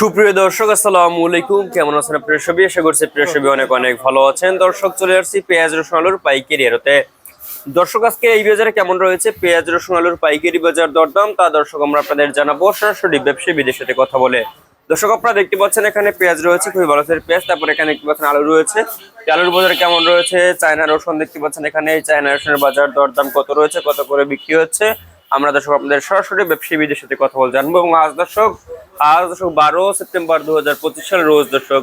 সুপ্রিয় দর্শক, আসসালামু আলাইকুম। কেমন আছেন প্রিয় ছবি আশা করছি প্রিয় ছবি অনেক অনেক ভালো আছেন। দর্শক, চলে আসছি পেঁয়াজ, রসুন, আলুর পাইকারি আড়তে দর্শক, আজকে এই বাজারে কেমন রয়েছে? পেঁয়াজ, রসুন, আলুর পাইকারি বাজার দরদাম, তা দর্শক, আমরা আপনাদের জানাব। সরাসরি ব্যবসায়ী বিদের সাথে কথা বলে। দর্শক, আপনারা দেখতে পাচ্ছেন এখানে পেঁয়াজ রয়েছে, খুবই ভালো সাইজের পেঁয়াজ। তারপর এখানে দেখতে পাচ্ছেন আলু রয়েছে। আলুর বাজার কেমন রয়েছে? চায়না রসুন দেখতে পাচ্ছেন এখানে। চায়না রসুনের বাজার দরদাম কত রয়েছে? কত করে বিক্রি হচ্ছে? আমরা দর্শক, আপনাদের সরাসরি ব্যবসায়ী বিদের সাথে কথা বলে জানব। এবং আজ দর্শক আজ দর্শক বারো সেপ্টেম্বর দু হাজার পঁচিশ সাল রোজ দর্শক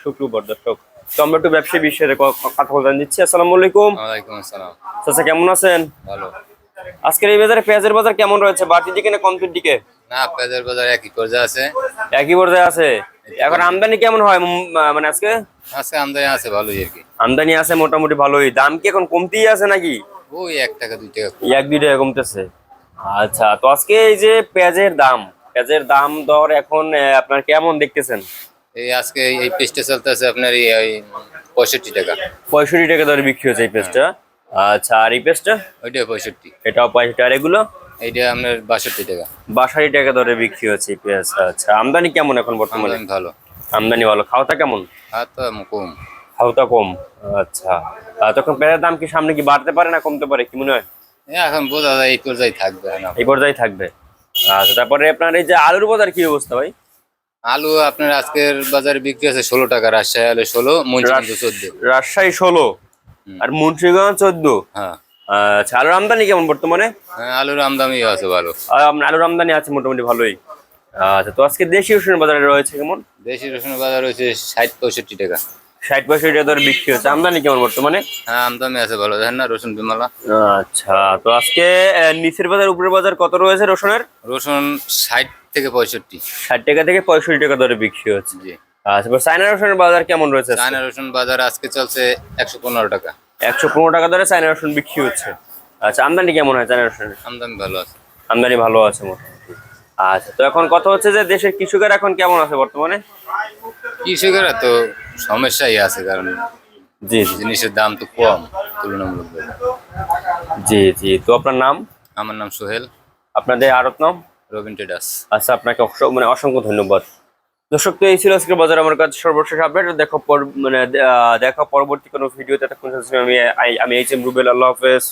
শুক্রবার দর্শক। তো আমরা একটু ব্যবসায়ী বিষয়ে কথা বলে দিচ্ছি আসসালামু আলাইকুম। ওয়ালাইকুম আসসালাম। চাচা কেমন আছেন? ভালো। আজকের এই বাজারে পেঁয়াজের বাজার কেমন রয়েছে? বাড়তির দিকে না কমতির দিকে? না পেঁয়াজের বাজার একই পর্যায়ে আছে। একই পর্যায়ে আছে? এখন আমদানি কেমন হয়? মানে আজকে? আজকে আমদানি আছে ভালোই আর কি। আমদানি আছে মোটামুটি ভালোই। দাম কি এখন কমতেই আছে নাকি? ওই এক টাকা দুই টাকা এক দুই টাকা কমতেছে। আচ্ছা তো আজকে এই যে পেঁয়াজের দাম পেঁয়াজের দাম দর এখন আপনার কেমন দেখতেছেন? এই আজকে এই পেস্টে চলতেছে আপনার এই পঁয়ষট্টি টাকা। পঁয়ষট্টি টাকা দরে বিক্রি হচ্ছে এই পেঁয়াজটা? আচ্ছা আর এই পেঁয়াজটা? ওইটা পঁয়ষট্টি। এটাও পঁয়ষট্টি। আর এগুলো? এইটা আপনার বাষট্টি টাকা। বাষট্টি টাকা দরে বিক্রি হচ্ছে এই পেঁয়াজ। আচ্ছা আমদানি কেমন এখন বর্তমানে? ভালো। আমদানি ভালো। খাওয়াটা কেমন? কম। খাওয়াটা কম। আচ্ছা। তখন পেঁয়াজের দাম কি সামনে কি বাড়তে পারে না কমতে পারে কি মনে হয়? এখন বোঝা যায় এই পর্যায়ে থাকবে এই পর্যায়ে থাকবে। আচ্ছা তারপরে আপনার এই যে আলুর বাজার কি অবস্থা ভাই? আলু আপনার আজকের বাজারে বিক্রি আছে ষোলো টাকা রাজশাহী আলু ষোলো মুন্সিগঞ্জ চোদ্দ। রাজশাহী ষোলো। আর মুন্সিগঞ্জ চোদ্দ? হ্যাঁ। আচ্ছা আলুর আমদানি কেমন বর্তমানে? হ্যাঁ, আলুর আমদানিও আছে ভালো। আলুর আমদানি আছে মোটামুটি ভালোই। আচ্ছা তো আজকে দেশি রসুনের বাজারে রয়েছে কেমন? দেশি রসুনের বাজার রয়েছে ষাট পঁয়ষট্টি টাকা। ষাট পঁয়ষট্টি টাকা দরে বিক্রি হচ্ছে। আমদানি কেমন বর্তমানে? হ্যাঁ আমদানি আছে ভালো। দেখেন না রসুন বিমলা। আচ্ছা তো আজকে নিচের বাজার উপরের বাজার কত রয়েছে রসুনের? রসুন ষাট থেকে পঁয়ষট্টি। ষাট টাকা থেকে পঁয়ষট্টি টাকা দরে বিক্রি হচ্ছে। জি। আচ্ছা চায়না রসুনের বাজার কেমন রয়েছে চায়না রসুন বাজার আজকে চলছে একশো পনেরো টাকা। একশো পনেরো টাকা দরে চায়না রসুন বিক্রি হচ্ছে। আচ্ছা আমদানি কেমন হয় চায়না রসুনের? আমদানি ভালো আছে। আমদানি ভালো আছে মোটামুটি। আচ্ছা তো এখন কথা হচ্ছে যে দেশের কৃষকের এখন কেমন আছে বর্তমানে? কৃষকেরা তো সমস্যাই আছে কারণ জি জিনিসের দাম তো কম তুলনামূলক জি জি। তো আপনার নাম? আমার নাম সোহেল। আপনাদের আরত নাম? Robin Traders. আচ্ছা আপনাকে মানে অসংখ্য ধন্যবাদ। দর্শক তো এই ছিল আজকের বাজার আমার কাছে সর্বশেষ আপডেট। দেখো পর- মানে দেখা পরবর্তী কোনো ভিডিওতে তখন আমি আমি এইচ এম রুবেল আল্লাহ হাফেজ।